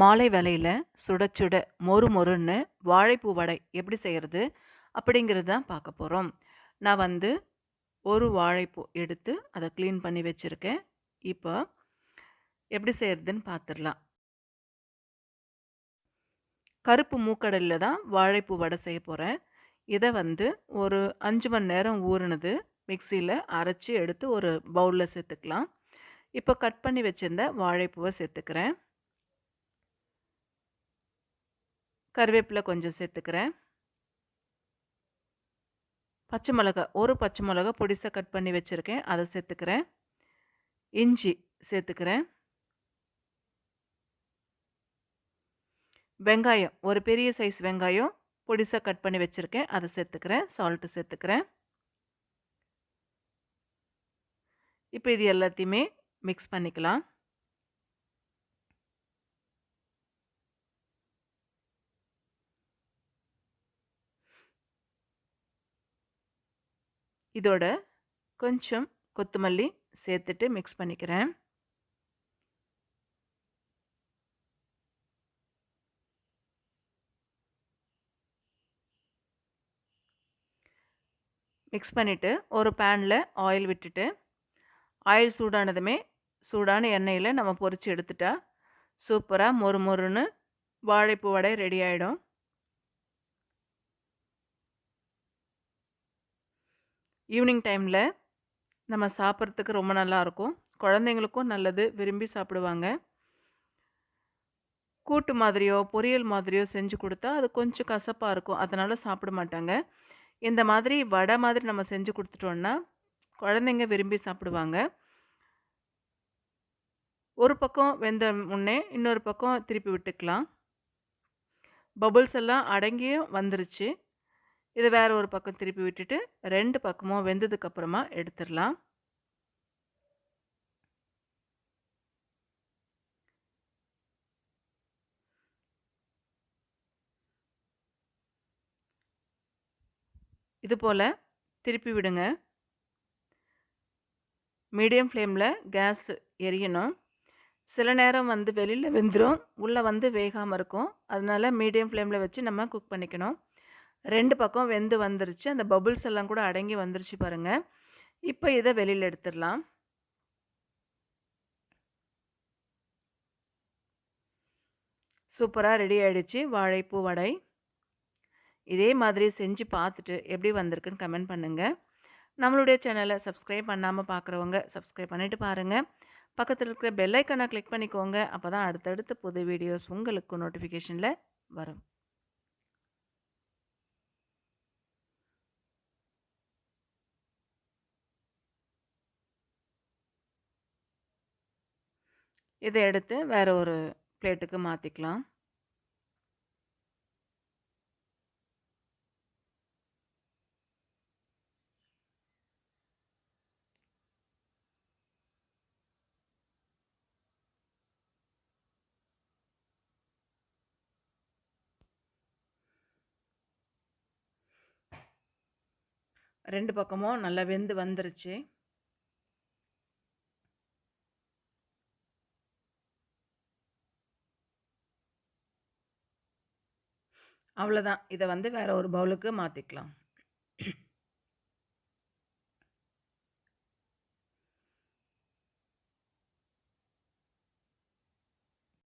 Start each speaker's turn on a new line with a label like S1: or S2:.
S1: மாலை வேலையில் சுட சுட மொறு மொறுன்னு வாழைப்பூ வடை எப்படி செய்யறது? அப்படிங்கிறது தான் பார்க்க போகிறோம் நான் வந்து ஒரு வாழைப்பூ எடுத்து அதை க்ளீன் பண்ணி வச்சுருக்கேன் இப்போ எப்படி செய்கிறதுன்னு பார்த்துடலாம் கருப்பு மூக்கடலில் தான் வாழைப்பூ வடை செய்ய போகிறேன் இதை வந்து ஒரு அஞ்சு மணி நேரம் ஊறினது மிக்சியில் அரைச்சி எடுத்து ஒரு பவுலில் சேர்த்துக்கலாம். இப்போ கட் பண்ணி வச்சுருந்த வாழைப்பூவை சேர்த்துக்கிறேன். கருவேப்பில கொஞ்சம் சேர்த்துக்கிறேன். பச்சை மிளகா, ஒரு பச்சை மிளகா பொடிசாக கட் பண்ணி வச்சுருக்கேன் அதை சேர்த்துக்கிறேன். இஞ்சி சேர்த்துக்கிறேன். வெங்காயம், ஒரு பெரிய சைஸ் வெங்காயம் பொடிசாக கட் பண்ணி வச்சுருக்கேன் அதை சேர்த்துக்கிறேன். சால்ட்டு சேர்த்துக்கிறேன். இப்போ இது எல்லாத்தையுமே மிக்ஸ் பண்ணிக்கலாம். இதோட கொஞ்சம் கொத்தமல்லி சேர்த்துட்டு மிக்ஸ் பண்ணிக்கிறேன். மிக்ஸ் பண்ணிவிட்டு ஒரு பேனில் ஆயில் விட்டுட்டு, ஆயில் சூடானதுமே சூடான எண்ணெயில் நம்ம பொறிச்சு எடுத்துட்டா, சூப்பராக மொறு மொறுன்னு வாழைப்பூ வடை ரெடி ஆகிடும் ஈவினிங் டைமில் நம்ம சாப்பிட்றதுக்கு ரொம்ப நல்லாயிருக்கும் குழந்தைங்களுக்கும் நல்லது. விரும்பி சாப்பிடுவாங்க. கூட்டு மாதிரியோ, பொரியல் மாதிரியோ செஞ்சு கொடுத்தா அது கொஞ்சம் கசப்பாக இருக்கும். அதனால் சாப்பிட மாட்டாங்க. இந்த மாதிரி வடை மாதிரி நம்ம செஞ்சு கொடுத்துட்டோன்னா குழந்தைங்க விரும்பி சாப்பிடுவாங்க. ஒரு பக்கம் வெந்த முன்னே இன்னொரு பக்கம் திருப்பி விட்டுக்கலாம். பபுள்ஸ் எல்லாம் அடங்கியும் வந்துருச்சு. இதை வேறு ஒரு பக்கம் திருப்பி விட்டுட்டு ரெண்டு பக்கமும் வெந்ததுக்கு அப்புறமா இது போல் திருப்பி விடுங்க. மீடியம் ஃப்ளேமில் கேஸ் எரியணும். சில நேரம் வந்து வெளியில் வெந்துடும் உள்ளே வந்து வேகாமல் இருக்கும். அதனால் மீடியம் ஃப்ளேமில் வச்சு நம்ம குக் பண்ணிக்கணும். ரெண்டு பக்கம் வெந்து வந்துருச்சு. அந்த பபுள்ஸ் எல்லாம் கூட அடங்கி வந்துருச்சு பாருங்கள் இப்போ இதை வெளியில் எடுத்துடலாம் சூப்பராக ரெடி ஆகிடுச்சு வாழைப்பூ வடை. இதே மாதிரி செஞ்சு பார்த்துட்டு எப்படி வந்திருக்குன்னு கமெண்ட் பண்ணுங்க. நம்மளுடைய சேனலை சப்ஸ்கிரைப் பண்ணாமல் பார்க்குறவங்க சப்ஸ்கிரைப் பண்ணிவிட்டு பாருங்கள் பக்கத்தில் இருக்கிற பெல்லைக்கனை கிளிக் பண்ணிக்கோங்க. அப்பதான் அடுத்தடுத்த புது வீடியோஸ் உங்களுக்கு நோட்டிஃபிகேஷனில் வரும். இதை எடுத்து வேறு ஒரு பிளேட்டுக்கு மாற்றிக்கலாம் ரெண்டு பக்கமும் நல்லா வெந்து வந்துருச்சு. அவ்வளோதான் இதை வந்து வேறு ஒரு பவுலுக்கு மாற்றிக்கலாம்